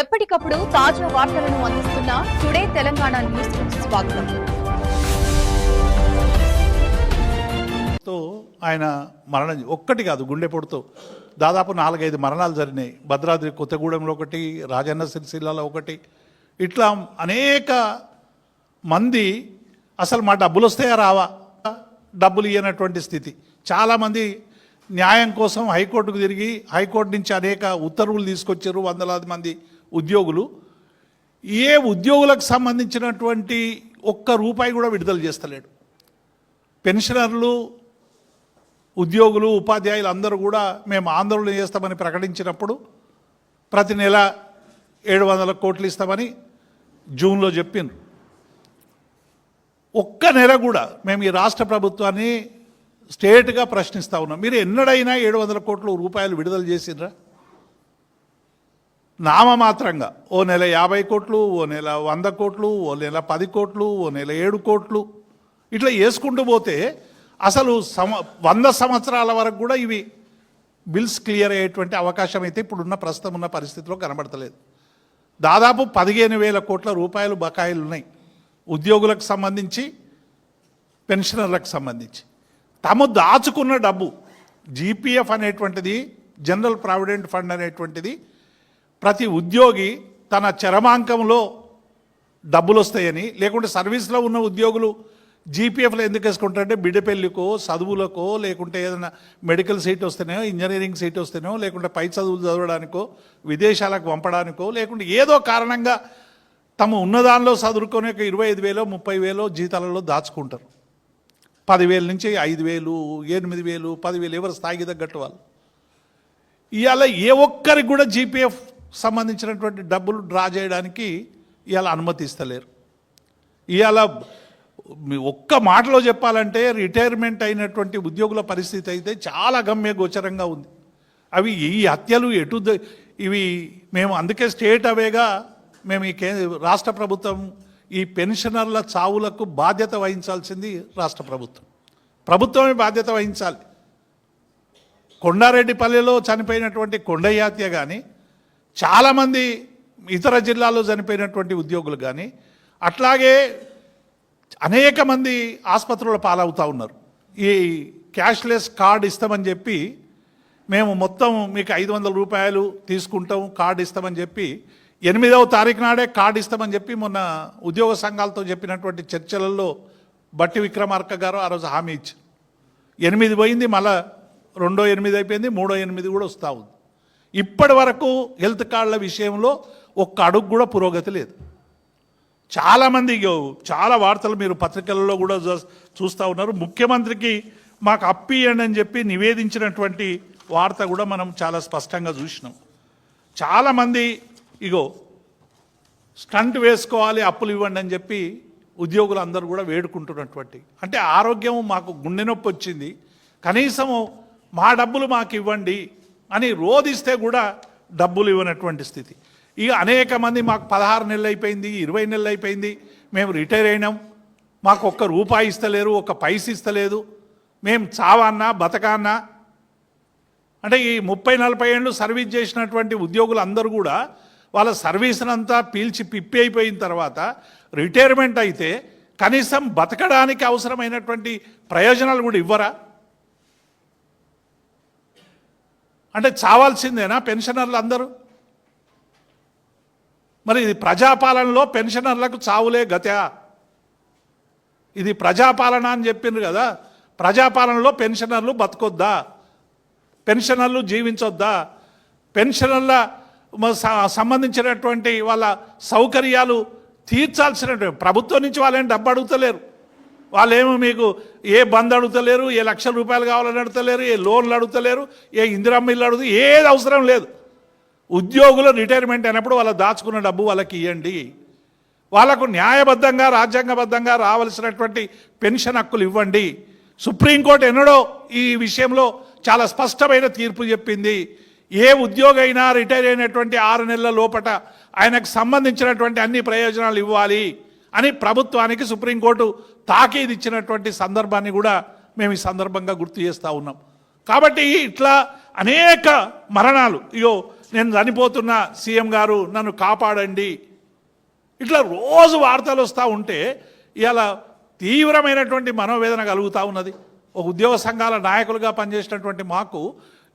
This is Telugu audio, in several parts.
ఎప్పటికప్పుడు తాజా వార్తలను అందిస్తున్న టుడే తెలంగాణ న్యూస్ స్వాగతం. తో ఆయన మరణం ఒక్కటి కాదు గుండెపోటుతో దాదాపు నాలుగైదు మరణాలు జరిగినాయి. భద్రాద్రి కొత్తగూడెంలో ఒకటి రాజన్న సిరిసిల్లలో ఒకటి. ఇట్లా అనేక మంది అసలు మా డబ్బులు వస్తాయా రావా? డబ్బులు ఇవ్వనటువంటి స్థితి. చాలామంది న్యాయం కోసం హైకోర్టుకు తిరిగి హైకోర్టు నుంచి అనేక ఉత్తర్వులు తీసుకొచ్చారు వందలాది మంది. ఉద్యోగులు ఏ ఉద్యోగులకు సంబంధించినటువంటి ఒక్క రూపాయి కూడా విడుదల చేస్తలేడు. పెన్షనర్లు ఉద్యోగులు ఉపాధ్యాయులు అందరూ కూడా మేము ఆందోళన చేస్తామని ప్రకటించినప్పుడు ప్రతి నెల ఏడు వందల కోట్లు ఇస్తామని జూన్లో చెప్పిండ్రు ఒక్క నెల కూడా మేము ఈ రాష్ట్ర ప్రభుత్వాన్ని స్టేట్గా ప్రశ్నిస్తూ ఉన్నాం. మీరు ఎన్నడైనా ఏడు వందల కోట్లు రూపాయలు విడుదల చేసిండ్రా నామమాత్రంగా. ఓ నెల యాభై కోట్లు ఓ నెల వంద కోట్లు ఓ నెల పది కోట్లు ఓ నెల ఏడు కోట్లు. ఇట్లా వేసుకుంటూ పోతే అసలు సమ వంద సంవత్సరాల వరకు కూడా ఇవి బిల్స్ క్లియర్ అయ్యేటువంటి అవకాశం అయితే ఇప్పుడున్న ప్రస్తుతం ఉన్న పరిస్థితిలో కనబడతలేదు. దాదాపు పదిహేను వేల కోట్ల రూపాయలు బకాయిలు ఉన్నాయి ఉద్యోగులకు సంబంధించి పెన్షనర్లకు సంబంధించి. తాము దాచుకున్న డబ్బు జీపీఎఫ్ అనేటువంటిది జనరల్ ప్రావిడెంట్ ఫండ్ అనేటువంటిది ప్రతి ఉద్యోగి తన చరమాంకంలో డబ్బులు వస్తాయని లేకుంటే సర్వీస్లో ఉన్న ఉద్యోగులు జీపీఎఫ్లో ఎందుకు వేసుకుంటారంటే బిడ్డ పెళ్ళికో చదువులకో లేకుంటే ఏదైనా మెడికల్ సీట్ వస్తేనో ఇంజనీరింగ్ సీట్ వస్తేనో లేకుంటే పై చదువులు చదవడానికో విదేశాలకు పంపడానికో లేకుంటే ఏదో కారణంగా తమ ఉన్నదానిలో చదువుకొని ఒక ఇరవై ఐదు వేలో ముప్పై వేలో జీతాలలో దాచుకుంటారు. పదివేల నుంచి ఐదు వేలు ఎనిమిది వేలు పదివేలు ఎవరు స్థాయికి తగ్గట్టు వాళ్ళు. ఇవాళ ఏ ఒక్కరికి కూడా జీపీఎఫ్ సంబంధించినటువంటి డబ్బులు డ్రా చేయడానికి ఇవాళ అనుమతిస్తలేరు. ఇవాళ ఒక్క మాటలో చెప్పాలంటే రిటైర్మెంట్ అయినటువంటి ఉద్యోగుల పరిస్థితి అయితే చాలా గమ్య గోచరంగా ఉంది. అవి ఈ హత్యలు ఎటు ఇవి మేము అందుకే స్టేట్ అవేగా మేము ఈ కే రాష్ట్ర ప్రభుత్వం ఈ పెన్షనర్ల చావులకు బాధ్యత వహించాల్సింది రాష్ట్ర ప్రభుత్వం. ప్రభుత్వమే బాధ్యత వహించాలి. కొండారెడ్డిపల్లెలో చనిపోయినటువంటి కొండయ్య హత్య కానీ చాలామంది ఇతర జిల్లాల్లో చనిపోయినటువంటి ఉద్యోగులు కానీ అట్లాగే అనేక మంది ఆసుపత్రుల పాలవుతూ ఉన్నారు. ఈ క్యాష్లెస్ కార్డు ఇస్తామని చెప్పి మేము మొత్తం మీకు ఐదు వందల రూపాయలు తీసుకుంటాం కార్డు ఇస్తామని చెప్పి ఎనిమిదవ తారీఖు నాడే కార్డు ఇస్తామని చెప్పి మొన్న ఉద్యోగ సంఘాలతో చెప్పినటువంటి చర్చలలో బట్టి విక్రమార్క గారు ఆ రోజు హామీ ఇచ్చారు. ఎనిమిది పోయింది మళ్ళా రెండో ఎనిమిది అయిపోయింది మూడో ఎనిమిది కూడా వస్తూ ఉంది. ఇప్పటి వరకు హెల్త్ కార్డుల విషయంలో ఒక్క అడుగు కూడా పురోగతి లేదు. చాలామంది ఇగో చాలా వార్తలు మీరు పత్రికలలో కూడా చూ- చూస్తూ ఉన్నారు. ముఖ్యమంత్రికి మాకు అప్పియండి అని చెప్పి నివేదించినటువంటి వార్త కూడా మనం చాలా స్పష్టంగా చూసినాం. చాలామంది ఇగో స్టంట్ వేసుకోవాలి అప్పులు ఇవ్వండి అని చెప్పి ఉద్యోగులు అందరూ కూడా వేడుకుంటున్నటువంటి. అంటే ఆరోగ్యం మాకు గుండె నొప్పి వచ్చింది. కనీసము మా డబ్బులు మాకు ఇవ్వండి అని రోధిస్తే కూడా డబ్బులు ఇవ్వనటువంటి స్థితి. ఇక అనేక మంది మాకు పదహారు నెలలు అయిపోయింది ఇరవై నెలలు అయిపోయింది మేము రిటైర్ అయినాం. మాకు ఒక్క రూపాయి ఇస్తలేరు ఒక్క పైస ఇస్తలేదు. మేము చావన్నా బతకాన్నా. అంటే ఈ ముప్పై నలభై ఏళ్ళు సర్వీస్ చేసినటువంటి ఉద్యోగులు అందరూ కూడా వాళ్ళ సర్వీస్నంతా పీల్చి పిప్పి అయిపోయిన తర్వాత రిటైర్మెంట్ అయితే కనీసం బతకడానికి అవసరమైనటువంటి ప్రయోజనాలు కూడా ఇవ్వరా? అంటే చావాల్సిందేనా పెన్షనర్లు అందరూ మరి ఇది ప్రజాపాలనలో పెన్షనర్లకు చావులే గత్యా? ఇది ప్రజాపాలన అని చెప్పిండ్రు కదా ప్రజాపాలనలో పెన్షనర్లు బతకొద్దా? పెన్షనర్లు జీవించొద్దా? పెన్షనర్ల సంబంధించినటువంటి వాళ్ళ సౌకర్యాలు తీర్చాల్సినటువంటి ప్రభుత్వం నుంచి వాళ్ళేం డబ్బు అడుగుతలేరు. వాళ్ళేమో మీకు ఏ బంద్ అడుగుతలేరు ఏ లక్షల రూపాయలు కావాలని అడుగుతలేరు ఏ లోన్లు అడుగుతలేరు ఏ ఇందిరమ్మ ఇల్లు అడుగుతూ ఏది అవసరం లేదు. ఉద్యోగులు రిటైర్మెంట్ అయినప్పుడు వాళ్ళ దాచుకున్న డబ్బు వాళ్ళకి ఇవ్వండి వాళ్ళకు న్యాయబద్ధంగా రాజ్యాంగబద్ధంగా రావాల్సినటువంటి పెన్షన్ హక్కులు ఇవ్వండి. సుప్రీంకోర్టు ఎన్నడో ఈ విషయంలో చాలా స్పష్టమైన తీర్పు చెప్పింది. ఏ ఉద్యోగి అయినా రిటైర్ అయినటువంటి ఆరు నెలల లోపట ఆయనకు సంబంధించినటువంటి అన్ని ప్రయోజనాలు ఇవ్వాలి. అని ప్రభుత్వానికి సుప్రీంకోర్టు తాకీదు ఇచ్చినటువంటి సందర్భాన్ని కూడా మేము ఈ సందర్భంగా గుర్తు చేస్తూ ఉన్నాం. కాబట్టి ఇట్లా అనేక మరణాలు ఇగో నేను చనిపోతున్న సీఎం గారు నన్ను కాపాడండి ఇట్లా రోజు వార్తలు వస్తూ ఉంటే ఇలా తీవ్రమైనటువంటి మనోవేదన కలుగుతూ ఉన్నది. ఒక ఉద్యోగ సంఘాల నాయకులుగా పనిచేసినటువంటి మాకు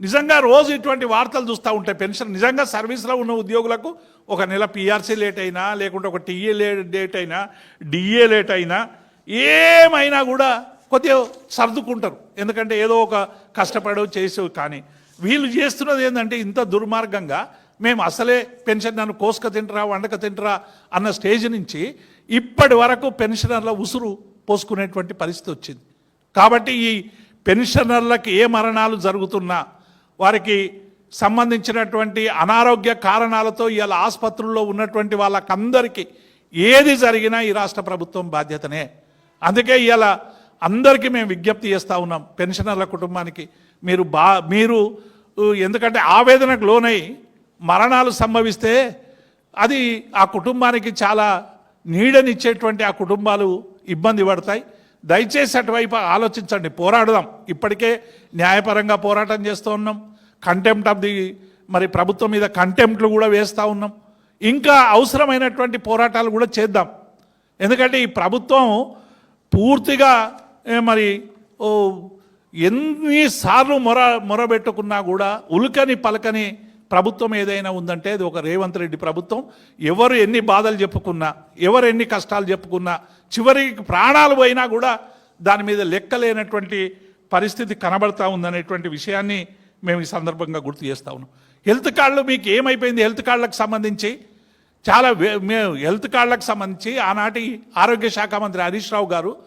నిజంగా రోజు ఇటువంటి వార్తలు చూస్తూ ఉంటే పెన్షన్ నిజంగా సర్వీస్లో ఉన్న ఉద్యోగులకు ఒక నెల పిఆర్సీ లేట్ అయినా లేకుంటే ఒక టీఏ లేట్ అయినా డిఏ లేట్ అయినా ఏమైనా కూడా కొద్దిగా సర్దుకుంటారు. ఎందుకంటే ఏదో ఒక కష్టపడో చేసేవి కానీ వీళ్ళు చేస్తున్నది ఏంటంటే ఇంత దుర్మార్గంగా మేము అసలే పెన్షన్ నన్ను కోసుక తింటరా వండక తింటరా అన్న స్టేజ్ నుంచి ఇప్పటి వరకు పెన్షనర్ల ఉసురు పోసుకునేటువంటి పరిస్థితి వచ్చింది. కాబట్టి ఈ పెన్షనర్లకు ఏ మరణాలు జరుగుతున్నా వారికి సంబంధించినటువంటి అనారోగ్య కారణాలతో ఇవాళ ఆసుపత్రుల్లో ఉన్నటువంటి వాళ్ళకందరికీ ఏది జరిగినా ఈ రాష్ట్ర ప్రభుత్వం బాధ్యతనే. అందుకే ఇవాళ అందరికీ మేము విజ్ఞప్తి చేస్తూ ఉన్నాం పెన్షనర్ల కుటుంబానికి. మీరు బా మీరు ఎందుకంటే ఆవేదనకు లోనై మరణాలు సంభవిస్తే అది ఆ కుటుంబానికి చాలా నీడనిచ్చేటువంటి ఆ కుటుంబాలు ఇబ్బంది పడతాయి. దయచేసి అటువైపు ఆలోచించండి పోరాడదాం. ఇప్పటికే న్యాయపరంగా పోరాటం చేస్తూ ఉన్నాం. కంటెంప్ట్ ఆఫ్ ది మరి ప్రభుత్వం మీద కంటెంప్ట్లు కూడా వేస్తూ ఉన్నాం. ఇంకా అవసరమైనటువంటి పోరాటాలు కూడా చేద్దాం. ఎందుకంటే ఈ ప్రభుత్వం పూర్తిగా మరి ఓ ఎన్నిసార్లు మొర మొరబెట్టుకున్నా కూడా ఉల్కని పలకని ప్రభుత్వం ఏదైనా ఉందంటే అది ఒక రేవంత్ రెడ్డి ప్రభుత్వం. ఎవరు ఎన్ని బాధలు చెప్పుకున్నా ఎవరు ఎన్ని కష్టాలు చెప్పుకున్నా చివరికి ప్రాణాలు పోయినా కూడా దాని మీద లెక్కలేనటువంటి పరిస్థితి కనబడతా ఉందనేటువంటి విషయాన్ని మేము ఈ సందర్భంగా గుర్తు చేస్తా ఉన్నాం. హెల్త్ కార్డులు మీకు ఏమైపోయింది హెల్త్ కార్డులకు సంబంధించి? చాలా వే- మేము హెల్త్ కార్డులకు సంబంధించి ఆనాటి ఆరోగ్య శాఖ మంత్రి హరీష్ రావు గారు